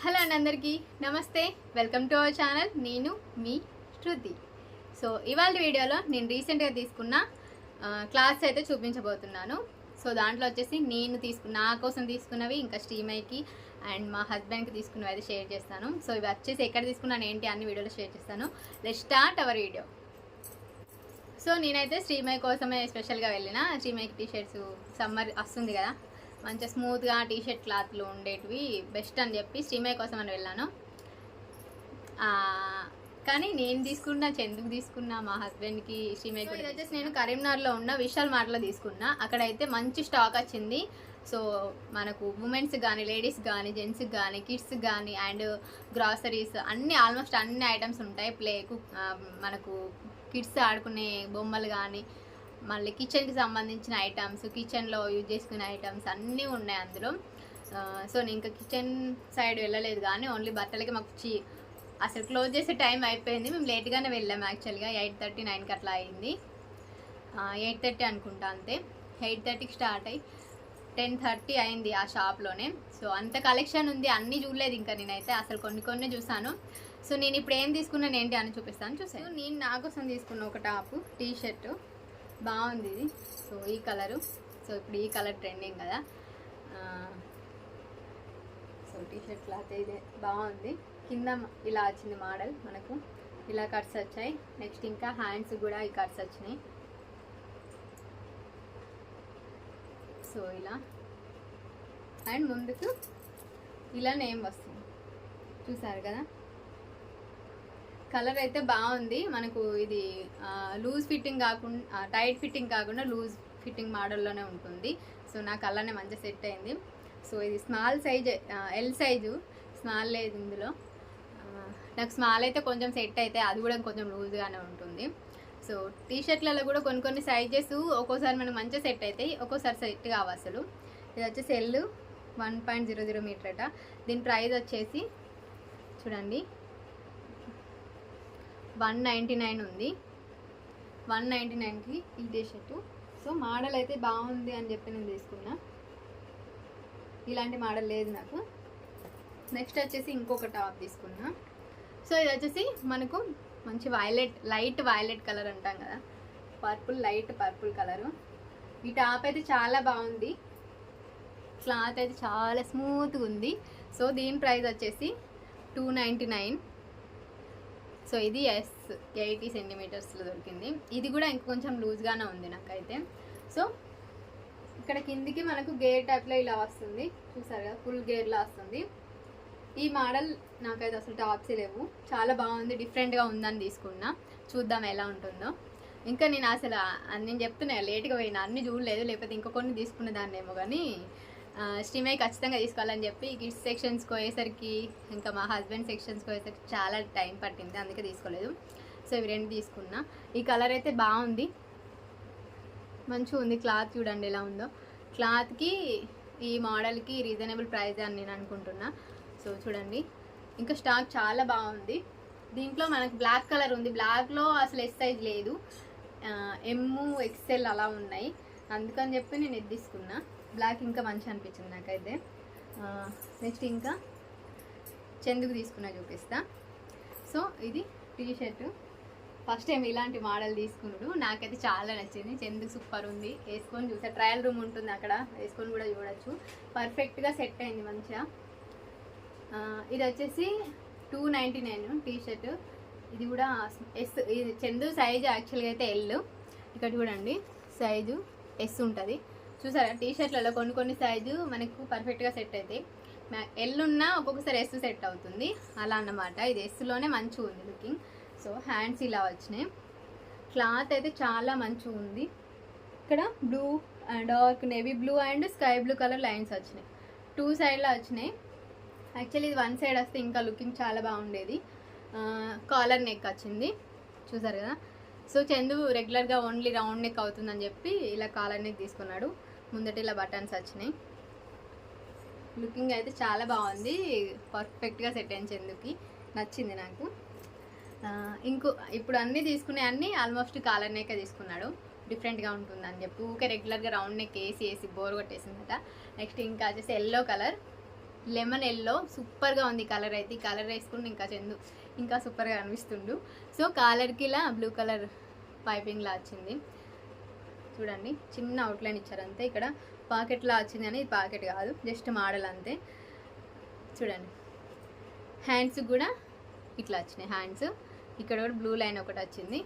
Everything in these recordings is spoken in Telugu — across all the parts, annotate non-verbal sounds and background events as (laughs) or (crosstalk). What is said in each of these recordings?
హలో అండి అందరికీ. Namaste. Welcome to our channel. నేను మీ శృతి. సో ఇవాళ వీడియోలో నేను రీసెంట్గా తీసుకున్న క్లాస్ అయితే చూపించబోతున్నాను. సో దాంట్లో వచ్చేసి నేను తీసుకున్న నా కోసం తీసుకున్నవి ఇంకా స్టీమైకి అండ్ మా హస్బెండ్కి తీసుకున్నవి అయితే షేర్ చేస్తాను. సో ఇవి వచ్చేసి ఎక్కడ తీసుకున్నాను ఏంటి అన్ని వీడియోలో షేర్ చేస్తాను. Let start our video so నేనైతే శ్రీమయ్య కోసమే స్పెషల్గా వెళ్ళిన. శ్రీమయ్యకి టీ షర్ట్స్ సమ్మర్ వస్తుంది కదా. మంచిగా స్మూత్గా టీ షర్ట్ క్లాత్లు ఉండేటివి బెస్ట్ అని చెప్పి శ్రీమయ్య కోసం అని వెళ్ళాను. కానీ నేను తీసుకున్న చందుకు తీసుకున్నా మా హస్బెండ్కి శ్రీమయ్య కూడా వచ్చేసి నేను కరీంనగర్లో ఉన్న విశాల్ మార్ట్లో తీసుకున్నా. అక్కడైతే మంచి స్టాక్ వచ్చింది. సో మనకు ఉమెన్స్ కానీ లేడీస్ కానీ జెంట్స్కి కానీ కిడ్స్కి కానీ అండ్ గ్రాసరీస్ అన్ని ఆల్మోస్ట్ అన్ని ఐటమ్స్ ఉంటాయి. ప్లే మనకు కిడ్స్ ఆడుకునే బొమ్మలు కానీ మళ్ళీ కిచెన్కి సంబంధించిన ఐటమ్స్ కిచెన్లో యూజ్ చేసుకునే ఐటమ్స్ అన్నీ ఉన్నాయి అందులో. సో నేను ఇంకా కిచెన్ సైడ్ వెళ్ళలేదు కానీ ఓన్లీ బట్టలకి మాకు చి- అసలు క్లోజ్ చేసే టైం అయిపోయింది. మేము లేట్గానే వెళ్ళాము యాక్చువల్గా ఎయిట్ థర్టీ నైన్కి అట్లా అయింది. ఎయిట్ థర్టీ అనుకుంటా అంతే. ఎయిట్ థర్టీకి స్టార్ట్ అయ్యి టెన్ థర్టీ అయింది ఆ షాప్లోనే సో అంత కలెక్షన్ ఉంది. అన్నీ చూడలేదు ఇంకా నేనైతే. అసలు కొన్ని కొన్ని చూసాను. సో నేను ఇప్పుడు ఏం తీసుకున్నాను ఏంటి అని చూపిస్తాను. చూసాను నేను నా కోసం తీసుకున్న ఒక టాప్ టీ షర్టు బాగుంది ఇది. సో ఈ కలరు. సో ఇప్పుడు ఈ కలర్ ట్రెండింగ్ కదా. సో టీ షర్ట్ క్లాత్ ఇదే బాగుంది. కింద ఇలా వచ్చింది మోడల్ మనకు. ఇలా కట్స్ వచ్చాయి. నెక్స్ట్ ఇంకా హ్యాండ్స్ కూడా ఈ కట్స్ వచ్చినాయి. సో ఇలా. అండ్ ముందుకు ఇలా నేమ్ వస్తుంది. చూసారు కదా? కలర్ అయితే బాగుంది. మనకు ఇది లూజ్ ఫిట్టింగ్ కాకుండా టైట్ ఫిట్టింగ్ కాకుండా లూజ్ ఫిట్టింగ్ మోడల్లోనే ఉంటుంది. సో నాకు అలానే మంచిగా సెట్ అయింది. సో ఇది small size L size. Small లేదు ఇందులో. నాకు స్మాల్ అయితే కొంచెం సెట్ అయితే అది కూడా కొంచెం లూజ్గానే ఉంటుంది. సో టీ షర్ట్లలో కూడా కొన్ని కొన్ని సైజెస్ ఒక్కోసారి మనకు మంచిగా సెట్ అవుతాయి. ఒక్కోసారి సెట్ కావు అసలు. ఇది వచ్చేసి L one point zero zero metre అట దీని ప్రైస్ వచ్చేసి చూడండి. వన్ నైంటీ నైన్ ఉంది. వన్ నైంటీ నైన్కి ఈ టీ షర్టు. సో మోడల్ అయితే బాగుంది అని చెప్పి నేను తీసుకున్నా. ఇలాంటి మోడల్ లేదు నాకు. నెక్స్ట్ వచ్చేసి ఇంకొక టాప్ తీసుకున్నా. సో ఇది వచ్చేసి మనకు మంచి వైలెట్ లైట్ వైలెట్ కలర్ అంటాం కదా. Purple light purple colour. ఈ టాప్ అయితే చాలా బాగుంది. క్లాత్ అయితే చాలా స్మూత్గా ఉంది. సో దీని ప్రైస్ వచ్చేసి టూ నైంటీ నైన్. సో ఇది ఎస్ ఎయిటీ సెంటీమీటర్స్లో దొరికింది. ఇది కూడా ఇంకొంచెం లూజ్గానే ఉంది నాకైతే. సో ఇక్కడ కిందికి మనకు గేర్ టైప్లో ఇలా వస్తుంది. చూసారు కదా ఫుల్ గేర్లా వస్తుంది. ఈ మోడల్ నాకైతే అసలు టాప్స్ లేవు. చాలా బాగుంది డిఫరెంట్గా ఉందని తీసుకున్నా. చూద్దాం ఎలా ఉంటుందో. ఇంకా నేను అసలు నేను చెప్తున్నా లేట్గా పోయినా అన్ని చూడలేదు. లేకపోతే ఇంకొన్ని కొన్ని తీసుకునే దాన్నేమో కానీ స్ట్రీమై ఖచ్చితంగా తీసుకోవాలని చెప్పి గిఫ్ట్ సెక్షన్స్కి పోయేసరికి ఇంకా మా హస్బెండ్ సెక్షన్స్కి పోయేసరికి చాలా టైం పట్టింది అందుకే తీసుకోలేదు. సో ఇవి రెండు తీసుకున్నా. ఈ కలర్ అయితే బాగుంది. మంచిగా ఉంది క్లాత్ చూడండి ఎలా ఉందో. క్లాత్కి ఈ మోడల్కి రీజనబుల్ ప్రైస్ అని నేను అనుకుంటున్నా. సో చూడండి. ఇంకా స్టాక్ చాలా బాగుంది. దీంట్లో మనకు బ్లాక్ కలర్ ఉంది. బ్లాక్లో అసలు ఎస్ సైజ్ లేదు. ఎమ్ ఎక్సెల్ అలా ఉన్నాయి. అందుకని చెప్పి నేను ఇది తీసుకున్నా. బ్లాక్ ఇంకా మంచి అనిపించింది నాకైతే. నెక్స్ట్ ఇంకా చెందుకు తీసుకున్నా చూపిస్తా. సో ఇది టీ షర్ట్ ఫస్ట్ టైం ఇలాంటి మోడల్ తీసుకున్నాడు. నాకైతే చాలా నచ్చింది. చెందుకు సూపర్ ఉంది. వేసుకొని చూసా. ట్రయల్ రూమ్ ఉంటుంది అక్కడ. వేసుకొని కూడా చూడొచ్చు. పర్ఫెక్ట్గా సెట్ అయింది మంచిగా. ఇది వచ్చేసి two ninety nine T shirt ఇది కూడా ఎస్ ఇది చందు సైజు యాక్చువల్గా అయితే ఎల్ ఇక్కడ చూడండి. సైజు ఎస్ ఉంటుంది. చూసారా? టీ షర్ట్లలో కొన్ని కొన్ని సైజు మనకు పర్ఫెక్ట్గా సెట్ అవుతాయి ఎల్లున్నా ఒక్కొక్కసారి ఎస్ సెట్ అవుతుంది. అలా అన్నమాట. ఇది ఎస్లోనే మంచిగా ఉంది లుకింగ్ సో హ్యాండ్స్ ఇలా వచ్చినాయి. క్లాత్ అయితే చాలా మంచిగా ఉంది. ఇక్కడ blue and dark navy blue and sky blue colour lines వచ్చినాయి. టూ సైడ్లో వచ్చినాయి. యాక్చువల్లీ ఇది వన్ సైడ్ వస్తే ఇంకా లుకింగ్ చాలా బాగుండేది. కాలర్ నెక్ వచ్చింది. చూసారు కదా? సో చందు రెగ్యులర్గా ఓన్లీ రౌండ్ నెక్ అవుతుందని చెప్పి ఇలా కాలర్ నెక్ తీసుకున్నాడు. ముందట ఇలా బటన్స్ వచ్చినాయి. లుకింగ్ అయితే చాలా బాగుంది. పర్ఫెక్ట్గా సెట్ అయింది చందుకి. నచ్చింది నాకు. ఇంకో ఇప్పుడు అన్నీ తీసుకునే అన్నీ ఆల్మోస్ట్ కాలర్ నెక్ తీసుకున్నాడు. డిఫరెంట్గా ఉంటుందని చెప్పి. ఊకే రెగ్యులర్గా రౌండ్ నెక్ వేసి వేసి బోర్ కొట్టేసిందట. నెక్స్ట్ ఇంకా వచ్చేసి ఎల్లో కలర్. Lemon yellow. సూపర్గా ఉంది కలర్ అయితే. ఈ కలర్ వేసుకుని ఇంకా చందు ఇంకా సూపర్గా అనిపిస్తుండు సో కాలర్కి ఇలా బ్లూ కలర్ పైపింగ్లా వచ్చింది. చూడండి చిన్న అవుట్లైన్ ఇచ్చారు అంతే. ఇక్కడ పాకెట్లా వచ్చింది అని ఇది పాకెట్ కాదు జస్ట్ మోడల్ అంతే. చూడండి హ్యాండ్స్ కూడా ఇట్లా వచ్చినాయి హ్యాండ్స్. ఇక్కడ కూడా బ్లూ లైన్ ఒకటి వచ్చింది.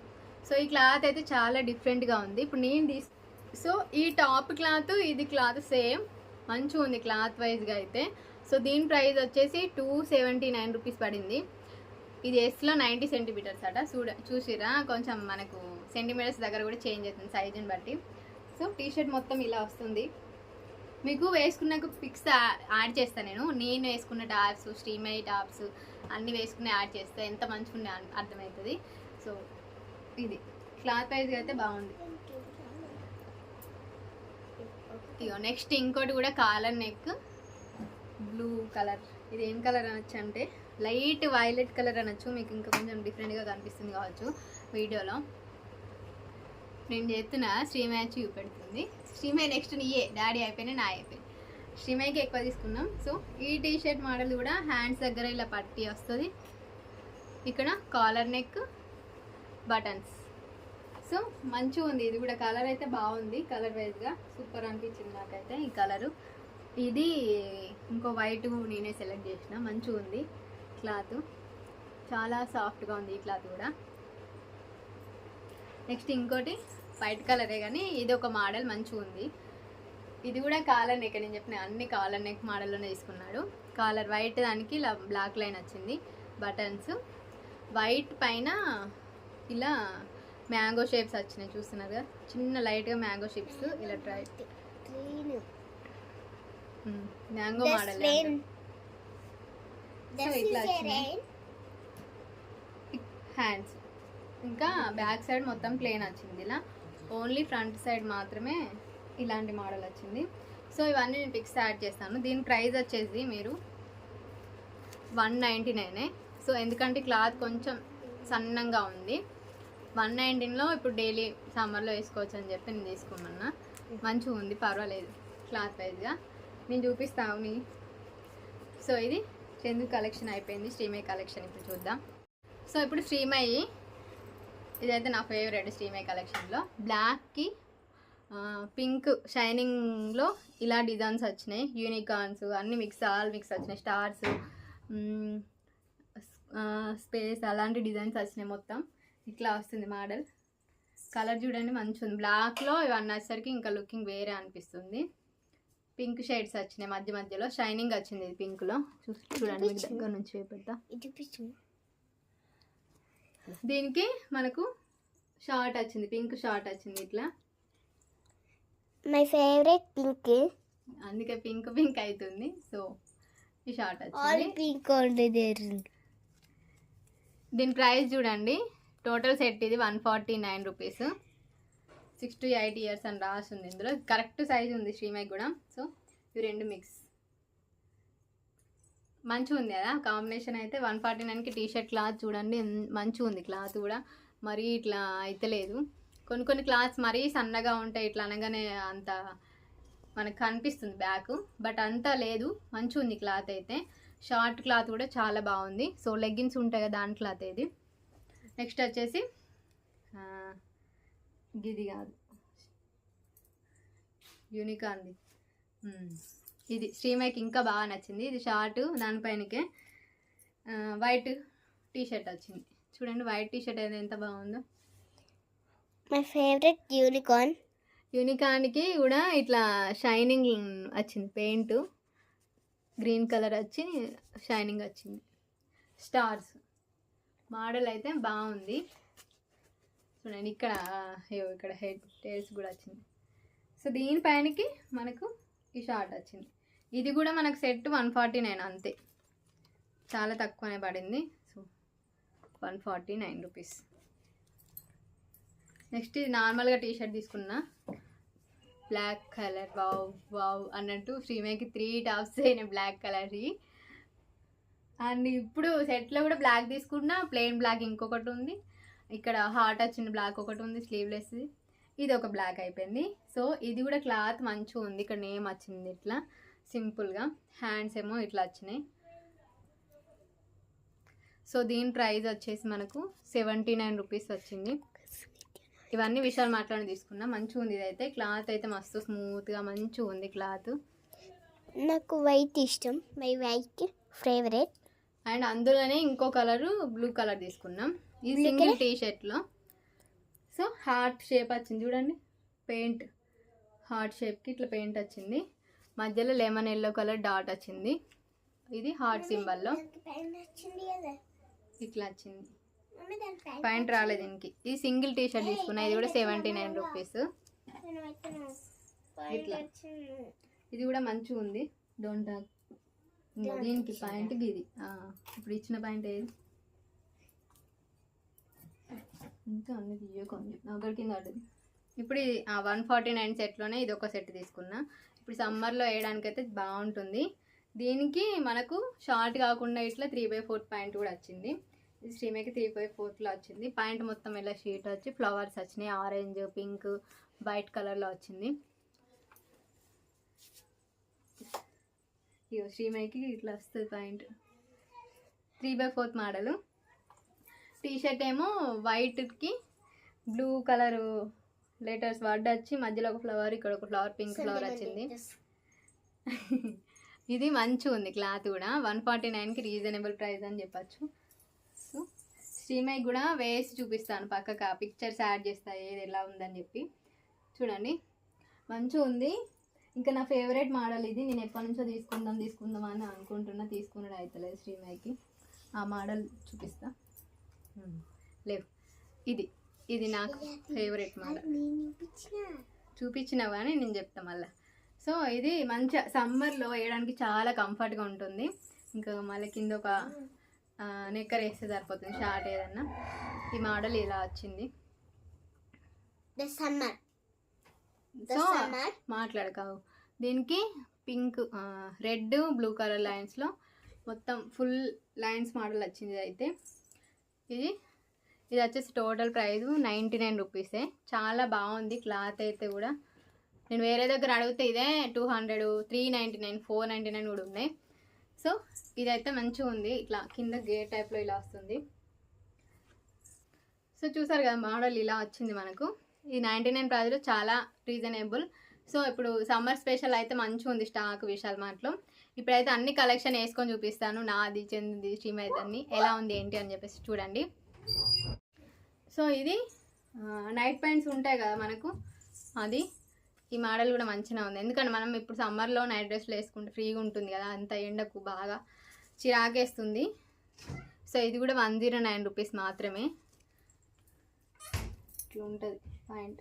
సో ఈ క్లాత్ అయితే చాలా డిఫరెంట్గా ఉంది. ఇప్పుడు నేను తీసు సో ఈ టాప్ క్లాత్ ఇది క్లాత్ సేమ్. మంచిగా ఉంది క్లాత్ వైజ్గా అయితే. సో దీని ప్రైస్ వచ్చేసి టూ సెవెంటీ నైన్ రూపీస్ పడింది. ఇది ఎస్లో నైంటీ సెంటీమీటర్స్ అట. చూడ చూసిరా కొంచెం మనకు సెంటీమీటర్స్ దగ్గర కూడా చేంజ్ అవుతుంది సైజుని బట్టి. సో టీషర్ట్ మొత్తం ఇలా వస్తుంది. మీకు వేసుకున్నాక పిక్స్ యాడ్ చేస్తాను నేను. నేను వేసుకున్న టాప్స్ స్టీమై టాప్స్ అన్నీ వేసుకుని యాడ్ చేస్తే. ఎంత మంచిగా అర్థమవుతుంది. సో ఇది. క్లాత్ వైజ్గా అయితే బాగుంది. ఇగో నెక్స్ట్ ఇంకోటి కూడా కాలర్ నెక్. Blue colour. ఇది ఏం కలర్ అనొచ్చు అంటే లైట్ వైలెట్ కలర్ అనొచ్చు మీకు ఇంకా కొంచెం డిఫరెంట్గా కనిపిస్తుంది కావచ్చు వీడియోలో. నేను చేస్తున్న శ్రీమయ్య చూపెడుతుంది. శ్రీమయ్య నెక్స్ట్ నీయే డాడీ అయిపోయినా నా అయిపోయినా. శ్రీమయ్యకి ఎక్కువ తీసుకున్నాం. సో ఈ టీ షర్ట్ మోడల్ కూడా హ్యాండ్స్ దగ్గర ఇలా పట్టి వస్తుంది. ఇక్కడ కాలర్ నెక్ బటన్స్ సో మంచిగా ఉంది. ఇది కూడా కలర్ అయితే బాగుంది. కలర్ వైజ్గా సూపర్ అనిపించింది నాకైతే ఈ కలరు ఇది ఇంకో వైట్ నేనే సెలెక్ట్ చేసిన. మంచిగా ఉంది. క్లాత్. చాలా సాఫ్ట్గా ఉంది ఈ క్లాత్ కూడా. నెక్స్ట్ ఇంకోటి వైట్ కలరే కానీ ఇది ఒక మోడల్ మంచిగా ఉంది. ఇది కూడా కాలర్ నెక్ నేను చెప్పిన అన్ని కాలర్ నెక్ మోడల్లోనే తీసుకున్నాడు. కాలర్ వైట్ దానికి ఇలా బ్లాక్ లైన్ వచ్చింది బటన్స్. వైట్ పైన ఇలా మ్యాంగో షేప్స్ వచ్చినాయి చూస్తున్నారు కదా? చిన్న లైట్గా మ్యాంగో షేప్స్ ఇలా ట్రై. Mango model. హ్యాండ్స్ ఇంకా బ్యాక్ సైడ్ మొత్తం ప్లేన్ వచ్చింది ఇలా. ఓన్లీ ఫ్రంట్ సైడ్ మాత్రమే ఇలాంటి మోడల్ వచ్చింది. సో ఇవన్నీ నేను పిక్స్ యాడ్ చేస్తాను. దీని ప్రైస్ వచ్చేసి మీరు వన్ నైంటీ నైనే. సో ఎందుకంటే క్లాత్ కొంచెం సన్నంగా ఉంది. వన్ నైన్టీన్లో ఇప్పుడు డైలీ సమ్మర్లో వేసుకోవచ్చు అని చెప్పి నేను తీసుకోమన్నా. మంచిగా ఉంది పర్వాలేదు క్లాత్ వైజ్గా. నేను చూపిస్తాను నీ సో ఇది చందు కలెక్షన్ అయిపోయింది శ్రీమయ్య కలెక్షన్ ఇప్పుడు చూద్దాం. సో ఇప్పుడు శ్రీమయ్యి ఇదైతే నా ఫేవరెట్ శ్రీమయ్య కలెక్షన్లో. బ్లాక్కి పింక్ షైనింగ్లో ఇలా డిజైన్స్ వచ్చినాయి. యూనికార్న్స్ అన్ని మిక్స్ ఆల్ మిక్స్ వచ్చినాయి. స్టార్స్ స్పేస్ అలాంటి డిజైన్స్ వచ్చినాయి మొత్తం. ఇట్లా వస్తుంది మోడల్ కలర్ చూడండి మంచిగా ఉంది బ్లాక్లో ఇవన్నీ వచ్చేసరికి ఇంకా లుకింగ్ వేరే అనిపిస్తుంది. పింక్ షేడ్స్ వచ్చినాయి మధ్య మధ్యలో. షైనింగ్ వచ్చింది ఇది పింక్లో. చూ చూడండి మీకు దగ్గర నుంచి చూపెడతా. దీనికి మనకు షార్ట్ వచ్చింది పింక్ షార్ట్ వచ్చింది ఇట్లా. My favorite pink. అందుకే పింక్ పింక్ అవుతుంది. సో ఈ షార్ట్ వచ్చింది. దీని ప్రైస్ చూడండి. టోటల్ సెట్ ఇది one forty nine rupees. Six to eight years అని రాస్తుంది ఇందులో కరెక్ట్ సైజ్ ఉంది శ్రీమై కూడా. సో ఇవి రెండు మిక్స్. మంచిగా ఉంది కదా? కాంబినేషన్ అయితే వన్ ఫార్టీ నైన్కి టీ షర్ట్ క్లాత్ చూడండి. మంచిగా ఉంది క్లాత్ కూడా. మరీ ఇట్లా అయితే లేదు. కొన్ని కొన్ని క్లాత్స్ మరీ సన్నగా ఉంటాయి. ఇట్లా అనగానే అంత మనకు కనిపిస్తుంది బ్యాక్. బట్ అంతా లేదు. మంచిగా ఉంది క్లాత్ అయితే. షార్ట్ క్లాత్ కూడా చాలా బాగుంది. సో లెగ్గిన్స్ ఉంటాయి కదా దాని క్లాత్ ఇది. నెక్స్ట్ వచ్చేసి ఇది కాదు. యూనికాన్ది. ఇది శ్రీమైకి ఇంకా బాగా నచ్చింది. ఇది షార్ట్ దానిపైనకే వైట్ టీ షర్ట్ వచ్చింది. చూడండి వైట్ టీ షర్ట్ అయితే ఎంత బాగుందో. My favorite unicorn. యూనికాన్కి కూడా ఇట్లా షైనింగ్ వచ్చింది. పెయింట్ గ్రీన్ కలర్ వచ్చి షైనింగ్ వచ్చింది. స్టార్స్ మోడల్ అయితే బాగుంది. చూడండి ఇక్కడ అయ్యో ఇక్కడ హెడ్ టేల్స్ కూడా వచ్చింది. సో దీనిపైనకి మనకు ఈ షార్ట్ వచ్చింది. ఇది కూడా మనకు సెట్ వన్ ఫార్టీ నైన్ అంతే. చాలా తక్కువనే పడింది. So one forty nine rupees. Next ఇది నార్మల్గా టీ షర్ట్ తీసుకున్నా. బ్లాక్ కలర్ వావ్ వావ్ అన్నట్టు శ్రీమేకి త్రీ టాప్స్ అయినాయి బ్లాక్ కలర్వి అండ్ ఇప్పుడు సెట్లో కూడా బ్లాక్ తీసుకున్నా ప్లెయిన్ బ్లాక్ ఇంకొకటి ఉంది. ఇక్కడ హార్ట్ వచ్చిన బ్లాక్ ఒకటి ఉంది స్లీవ్లెస్ ఇది ఒక బ్లాక్ అయిపోయింది. సో ఇది కూడా క్లాత్ మంచిగా ఉంది. ఇక్కడ నేమ్ వచ్చింది ఇట్లా. సింపుల్గా హ్యాండ్స్ ఏమో ఇట్లా వచ్చినాయి. సో దీని ప్రైస్ వచ్చేసి మనకు సెవెంటీ నైన్ రూపీస్ వచ్చింది. ఇవన్నీ విషయాలు మాట్లాడి తీసుకున్నా. మంచిగా ఉంది ఇదైతే. క్లాత్ అయితే మస్తు స్మూత్గా మంచిగా ఉంది క్లాత్ నాకు వైట్ ఇష్టం. మై వైట్ ఫేవరెట్ అండ్ అందులోనే ఇంకో కలరు బ్లూ కలర్ తీసుకున్నాం. ఈ సింగిల్? టీ షర్ట్లో సో హార్ట్ షేప్ వచ్చింది చూడండి. పెయింట్. హార్ట్ షేప్కి ఇట్లా పెయింట్ వచ్చింది. మధ్యలో లెమన్ ఎల్లో కలర్ డాట్ వచ్చింది. ఇది హార్ట్ సింబల్లో. ఇట్లా వచ్చింది. ప్యాంట్ రాలేదు దీనికి. ఈ సింగిల్ టీ షర్ట్ తీసుకున్నా. ఇది కూడా సెవెంటీ నైన్ రూపీస్. ఇట్లా. ఇది కూడా మంచిగా ఉంది. డోంట్ దీనికి ప్యాంట్ ఇది ఇప్పుడు ఇచ్చిన ప్యాంట్ ఏది? ఇంకా అన్ని. తీయకొని ఒకరి కింద పడ్డది ఇప్పుడు ఇది వన్ ఫార్టీ నైన్ సెట్లోనే ఇది ఒక సెట్ తీసుకున్నా. ఇప్పుడు సమ్మర్లో వేయడానికి అయితే బాగుంటుంది. దీనికి మనకు షార్ట్ కాకుండా ఇట్లా త్రీ బై ఫోర్త్ ప్యాంట్ కూడా వచ్చింది. ఇది శ్రీమకి త్రీ బై ఫోర్త్లో వచ్చింది. ప్యాంట్ మొత్తం ఇలా షీట్ వచ్చి ఫ్లవర్స్ వచ్చినాయి. ఆరెంజ్ పింక్ వైట్ కలర్లో వచ్చింది. ఇగో శ్రీమేకి ఇట్లా వస్తుంది point. Three by fourth model. T shirt ఏమో వైట్కి బ్లూ కలర్ లెటర్స్ వర్డ్ వచ్చి మధ్యలో ఒక ఫ్లవర్ ఇక్కడ ఒక ఫ్లవర్ పింక్ ఫ్లవర్ వచ్చింది. (laughs) ఇది మంచిగా ఉంది క్లాత్ కూడా. వన్ ఫార్టీ నైన్కి రీజనబుల్ ప్రైస్ అని చెప్పచ్చు. సో శ్రీమయ్కి కూడా వేసి చూపిస్తాను పక్కకు ఆ పిక్చర్స్ యాడ్ చేస్తాయి ఏది ఎలా ఉందని చెప్పి. చూడండి మంచిగా ఉంది. ఇంకా నా ఫేవరెట్ మోడల్ ఇది. నేను ఎప్పటి నుంచో తీసుకుందాం తీసుకుందాం అని అనుకుంటున్నా తీసుకున్నాడు అవుతలేదు శ్రీమయ్యకి. ఆ మోడల్ చూపిస్తా. ఉమ్, లేవు. ఇది ఇది నాకు ఫేవరెట్ మోడల్ చూపించినా కానీ నేను చెప్తా మళ్ళీ. సో ఇది మంచిగా సమ్మర్లో వేయడానికి చాలా కంఫర్ట్గా ఉంటుంది. ఇంకా మళ్ళీ కింద ఒక నెక్కర్ వేస్తే సరిపోతుంది షార్ట్ ఏదన్నా. ఈ మోడల్ ఇలా వచ్చింది. సమ్మర్ సో మాట్లాడకావు దీనికి పింక్ రెడ్ బ్లూ కలర్ లైన్స్లో మొత్తం ఫుల్ లైన్స్ మోడల్ వచ్చింది అయితే. ఇది ఇది వచ్చేసి టోటల్ ప్రైస్ నైంటీ నైన్ రూపీసే చాలా బాగుంది క్లాత్ అయితే కూడా. నేను వేరే దగ్గర అడిగితే ఇదే two hundred three ninety nine four ninety nine కూడా ఉన్నాయి. సో ఇదైతే మంచిగా ఉంది. ఇట్లా కింద గేర్ టైప్లో ఇలా వస్తుంది. సో చూసారు కదా మోడల్ ఇలా వచ్చింది మనకు. ఈ నైంటీ నైన్ ప్రైస్లో చాలా రీజనబుల్ సో ఇప్పుడు సమ్మర్ స్పెషల్ అయితే మంచిగా ఉంది స్టాక్ విశాల్ మార్ట్లో. ఇప్పుడైతే అన్ని కలెక్షన్ వేసుకొని చూపిస్తాను. నాది చెందింది శ్రీమైత్ అన్ని ఎలా ఉంది ఏంటి అని చెప్పేసి చూడండి. సో ఇది నైట్ ప్యాంట్స్ ఉంటాయి కదా మనకు. అది ఈ మోడల్ కూడా మంచిగా ఉంది. ఎందుకంటే మనం ఇప్పుడు సమ్మర్లో నైట్ డ్రెస్లు వేసుకుంటే ఫ్రీగా ఉంటుంది కదా అంత ఎండకు బాగా చిరాకేస్తుంది. సో ఇది కూడా వన్ జీరో నైన్ రూపీస్ మాత్రమే. ఇట్లా ఉంటుంది పాయింట్.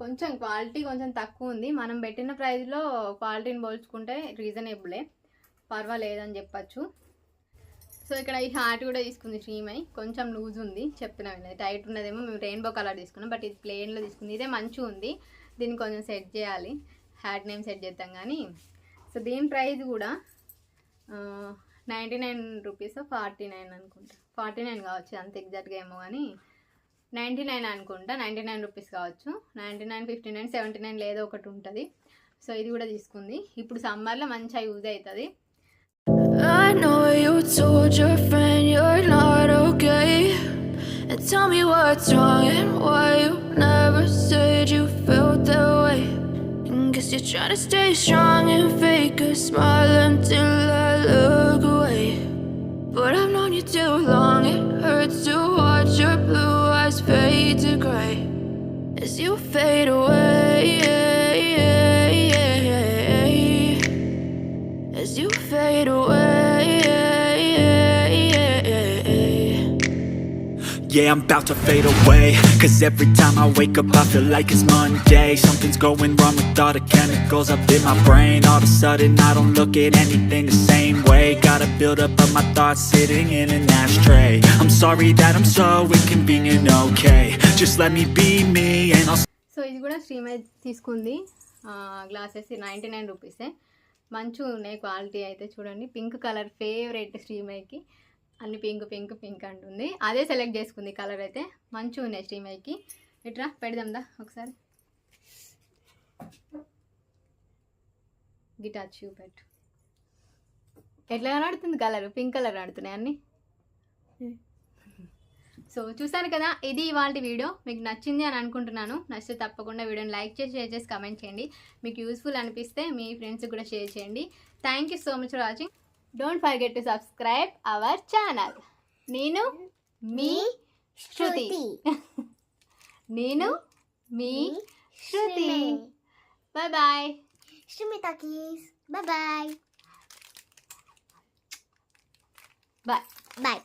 కొంచెం క్వాలిటీ కొంచెం తక్కువ ఉంది. మనం పెట్టిన ప్రైస్లో క్వాలిటీని పోల్చుకుంటే రీజనబులే పర్వాలేదని చెప్పచ్చు. సో ఇక్కడ ఈ హార్ట్ కూడా తీసుకుంది శ్రీమై కొంచెం లూజ్ ఉంది. చెప్తున్నాను టైట్ ఉన్నదేమో మేము రెయిన్బో కలర్ తీసుకున్నాం. బట్ ఇది ప్లెయిన్లో తీసుకుంది. ఇదే మంచిగా ఉంది. దీన్ని కొంచెం సెట్ చేయాలి. హ్యాట్ నేమ్ సెట్ చేద్దాం కానీ. సో దీని ప్రైస్ కూడా ninety nine rupees forty nine అనుకుంటా. ఫార్టీ నైన్ కావచ్చు. అంత ఎగ్జాక్ట్గా ఏమో కానీ. నైంటీ నైన్ అనుకుంటా నైంటీ నైన్ రూపీస్ కావచ్చు ninety nine fifty nine seventy nine లేదో ఒకటి ఉంటుంది సో ఇది కూడా తీసుకుంది ఇప్పుడు సమ్మర్లో మంచిగా యూజ్ అవుతుంది I know you told your friend you're not okay. And tell me what's wrong and why you never said you felt that way. And guess you're trying to stay strong and fake a smile until I look away. But I've known you too long, it hurts to watch your blue fade to gray as you fade away. Yeah, I'm about to fade away Cause every time I wake up I feel like it's Monday Something's going wrong with all the chemicals up in my brain All of a sudden I don't look at anything the same way Gotta build up of my thoughts sitting in an ashtray I'm sorry that I'm so inconvenient, okay Just let me be me and I'll so ఇది కూడా శ్రీమై తీసుకుంది గ్లాసెస్ నైంటీ నైన్ రూపీసే మంచిగా ఉన్నాయి క్వాలిటీ అయితే చూడండి పింక్ కలర్ ఫేవరెట్ శ్రీమైకి అన్ని పింక్ పింక్ పింక్ అంటుంది. అదే సెలెక్ట్ చేసుకుంది కలర్ అయితే. మంచిగా ఉన్నాయి స్టీమైకి ఇట్రా పెడదాందా ఒకసారి. గిటార్ చూపెట్టు ఎట్లా కనబడుతుంది కలర్ పింక్ కలర్ ఆడుతున్నాయి అన్ని. సో చూసాను కదా ఇది ఇవాళ వీడియో. మీకు నచ్చింది అని అనుకుంటున్నాను. నచ్చితే తప్పకుండా వీడియోని లైక్ చేసి షేర్ చేసి కమెంట్ చేయండి. మీకు యూస్ఫుల్ అనిపిస్తే మీ ఫ్రెండ్స్కి కూడా షేర్ చేయండి. Thank you so much for watching don't forget to subscribe our channel నేను మీ శృతి నేను మీ Shruti bye bye Shumi Takis. Bye bye. Bye Bye.